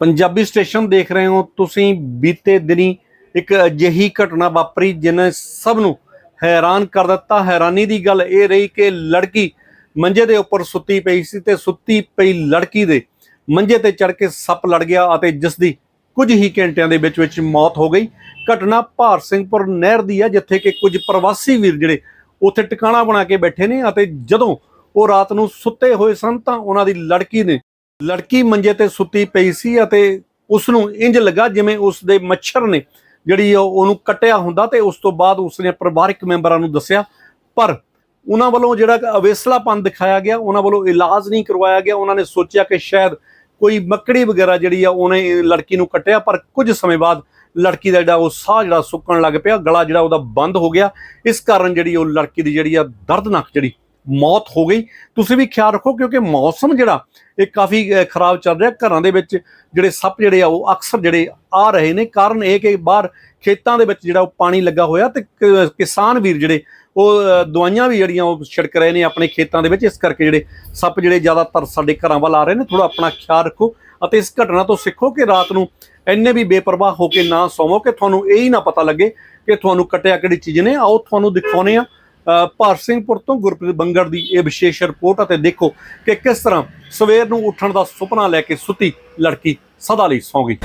Punjabi station ਦੇਖ ਰਹੇ ਹੋ, ਤੁਸੀਂ ਬੀਤੇ ਦਿਨੀ ਇੱਕ ਅਜਿਹੀ ਘਟਨਾ ਵਾਪਰੀ ਜਿਨੇ ਸਭ ਨੂੰ ਹੈਰਾਨ ਕਰ ਦਿੱਤਾ। ਹੈਰਾਨੀ ਦੀ ਗੱਲ ਇਹ ਰਹੀ ਕਿ ਲੜਕੀ ਮੰਜੇ ਦੇ ਉੱਪਰ ਸੁੱਤੀ ਪਈ ਸੀ ਤੇ ਸੁੱਤੀ ਪਈ ਲੜਕੀ ਦੇ ਮੰਜੇ ਤੇ ਚੜ ਕੇ ਸੱਪ ਲੜ ਗਿਆ ਅਤੇ ਜਿਸ ਦੀ ਕੁਝ ਹੀ ਘੰਟਿਆਂ ਦੇ ਵਿੱਚ ਵਿੱਚ ਮੌਤ ਹੋ ਗਈ। ਘਟਨਾ ਭਾਰ ਸਿੰਘਪੁਰ ਨਹਿਰ ਦੀ ਹੈ, ਜਿੱਥੇ ਕਿ ਕੁਝ ਪ੍ਰਵਾਸੀ ਵੀਰ ਜਿਹੜੇ ਉੱਥੇ ਟਿਕਾਣਾ ਬਣਾ ਕੇ ਬੈਠੇ ਨੇ ਅਤੇ ਜਦੋਂ ਉਹ ਰਾਤ ਨੂੰ ਸੁੱਤੇ ਹੋਏ ਸਨ ਤਾਂ ਉਹਨਾਂ ਦੀ ਲੜਕੀ ਨੇ ਲੜਕੀ ਮੰਜੇ ਤੇ ਸੁੱਤੀ ਪਈ ਸੀ ਅਤੇ ਉਸ ਨੂੰ ਇੰਜ ਲੱਗਾ ਜਿਵੇਂ ਉਸ ਦੇ ਮੱਛਰ ਨੇ ਜਿਹੜੀ ਉਹ- ਉਹਨੂੰ ਕੱਟਿਆ ਹੁੰਦਾ ਤੇ ਉਸ ਤੋਂ ਬਾਅਦ ਉਸਨੇ ਪਰਿਵਾਰਕ ਮੈਂਬਰਾਂ ਨੂੰ ਦੱਸਿਆ। ਪਰ ਉਹਨਾਂ ਵੱਲੋਂ ਜਿਹੜਾ ਅਵੇਸਲਾਪਨ ਦਿਖਾਇਆ ਗਿਆ, ਉਹਨਾਂ ਵੱਲੋਂ ਇਲਾਜ ਨਹੀਂ ਕਰਵਾਇਆ ਗਿਆ। ਉਹਨਾਂ ਨੇ ਸੋਚਿਆ ਕਿ ਸ਼ਾਇਦ ਕੋਈ ਮੱਕੜੀ ਵਗੈਰਾ ਜਿਹੜੀ ਆ ਉਹਨੇ ਲੜਕੀ ਨੂੰ ਕੱਟਿਆ, ਪਰ ਕੁਝ ਸਮੇਂ ਬਾਅਦ ਲੜਕੀ ਦਾ ਜਿਹੜਾ ਉਹ ਸਾਹ ਜਿਹੜਾ ਸੁੱਕਣ ਲੱਗ ਪਿਆ, ਗਲਾ ਜਿਹੜਾ ਉਹਦਾ ਬੰਦ ਹੋ ਗਿਆ। ਇਸ ਕਾਰਨ ਜਿਹੜੀ ਉਹ ਲੜਕੀ ਦੀ ਜਿਹੜੀ ਆ ਦਰਦਨਾਕ ਜਿਹੜੀ ਮੌਤ ਹੋ ਗਈ। ਤੁਸੀਂ ਵੀ ਖਿਆਲ ਰੱਖੋ ਕਿਉਂਕਿ ਮੌਸਮ ਜਿਹੜਾ, ਇਹ ਕਾਫੀ ਖਰਾਬ ਚੱਲ ਰਿਹਾ। ਘਰਾਂ ਦੇ ਵਿੱਚ ਜਿਹੜੇ ਸੱਪ ਜਿਹੜੇ ਆ, ਉਹ ਅਕਸਰ ਜਿਹੜੇ ਆ ਰਹੇ ਨੇ। ਕਾਰਨ ਇਹ ਕਿ ਬਾਹਰ ਖੇਤਾਂ ਦੇ ਵਿੱਚ ਜਿਹੜਾ ਉਹ ਪਾਣੀ ਲੱਗਾ ਹੋਇਆ ਤੇ ਕਿਸਾਨ ਵੀਰ ਜਿਹੜੇ, ਉਹ ਦਵਾਈਆਂ ਵੀ ਜਿਹੜੀਆਂ ਉਹ ਛਿੜਕ ਰਹੇ ਨੇ ਆਪਣੇ ਖੇਤਾਂ ਦੇ ਵਿੱਚ। ਇਸ ਕਰਕੇ ਜਿਹੜੇ ਸੱਪ ਜਿਹੜੇ ਜ਼ਿਆਦਾਤਰ ਸਾਡੇ ਘਰਾਂ ਵੱਲ ਆ ਰਹੇ ਨੇ। ਥੋੜਾ ਆਪਣਾ ਖਿਆਲ ਰੱਖੋ ਅਤੇ ਇਸ ਘਟਨਾ ਤੋਂ ਸਿੱਖੋ ਕਿ ਰਾਤ ਨੂੰ ਇੰਨੇ ਵੀ ਬੇਪਰਵਾਹ ਹੋ ਕੇ ਨਾ ਸੌਵੋ ਕਿ ਤੁਹਾਨੂੰ ਇਹ ਹੀ ਨਾ ਪਤਾ ਲੱਗੇ ਕਿ ਤੁਹਾਨੂੰ ਕੱਟਿਆ ਕਿਹੜੀ ਚੀਜ਼ ਨੇ। ਆਓ ਤੁਹਾਨੂੰ ਦਿਖਾਉਨੇ ਆ ਭਾਰ ਸਿੰਘਪੁਰ ਤੋਂ ਗੁਰਪ੍ਰੀਤ ਬੰਗੜ ਦੀ ਇਹ ਵਿਸ਼ੇਸ਼ ਰਿਪੋਰਟ ਅਤੇ ਦੇਖੋ ਕਿ ਕਿਸ ਤਰ੍ਹਾਂ ਸਵੇਰ ਨੂੰ ਉੱਠਣ ਦਾ ਸੁਪਨਾ ਲੈ ਕੇ ਸੁੱਤੀ ਲੜਕੀ ਸਦਾ ਲਈ ਸੌਂ ਗਈ।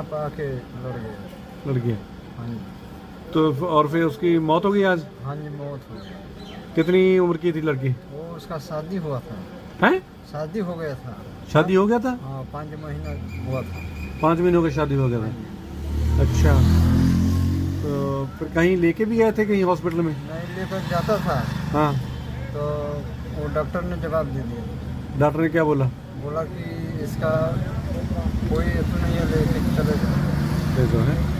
सांप आके लड़ गया लड़की हाँ जी। तो और फिर उसकी मौत हो गई आज? हाँ जी मौत हो गई। कितनी उम्र की थी लड़की? वो उसका शादी हुआ था। है? शादी हो गया था। शादी हो गया था? हाँ पाँच महीना हुआ था। पाँच महीनों की शादी हो गया था। अच्छा। तो फिर कहीं लेके भी गए थे कहीं हॉस्पिटल में? नहीं लेकर जाता था। हाँ। तो वो डॉक्टर ने जवाब दे दिया। डॉक्टर ने क्या बोला? बोला कि इसका कोई ऐसा नहीं है लेके चले जाओ दे दो है